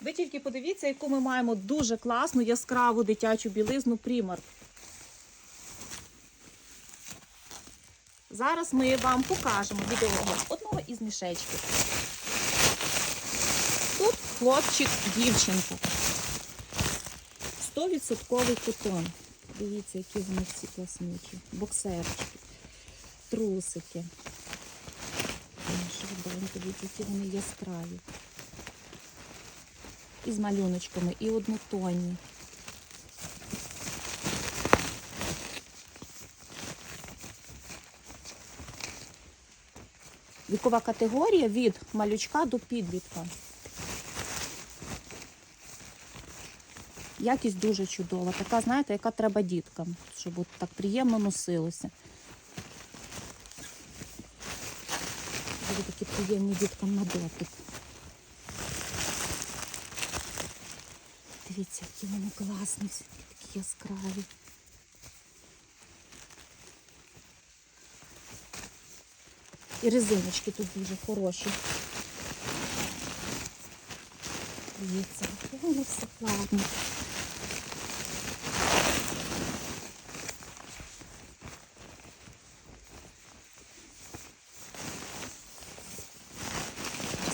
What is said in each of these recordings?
Ви тільки подивіться, яку ми маємо дуже класну яскраву дитячу білизну Примарк. Зараз ми вам покажемо відеоогляд одного із мішечків. Тут хлопчик, дівчинка. 100% котон. Дивіться, які вони всі класнючі. Боксерчики, трусики. Дивіться, які вони яскраві. І з малюночками, і однотонні. Вікова категорія від малючка до підлітка. Якість дуже чудова. Така, знаєте, яка треба діткам, щоб от так приємно носилося. Дуже такі приємні діткам на дотик. Дивіться, які вони класні, всі такі яскраві. І резиночки тут дуже хороші. Дивіться, вони все плавні.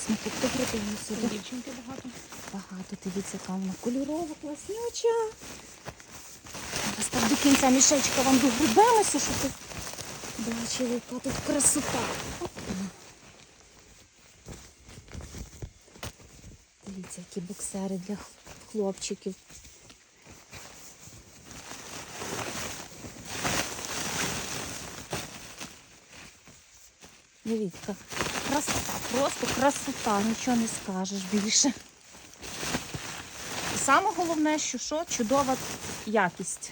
Зараз ми тут сюди. Дівчинки багато. Багато, дивіться, яка вона кольорова, класнюча. Зараз так до кінця мішечка вам догребемося, щоб ви бачили, яка тут красота. Дивіться, які боксери для хлопчиків. Дивіться, красота, просто красота, нічого не скажеш більше. І саме головне, що що чудова якість.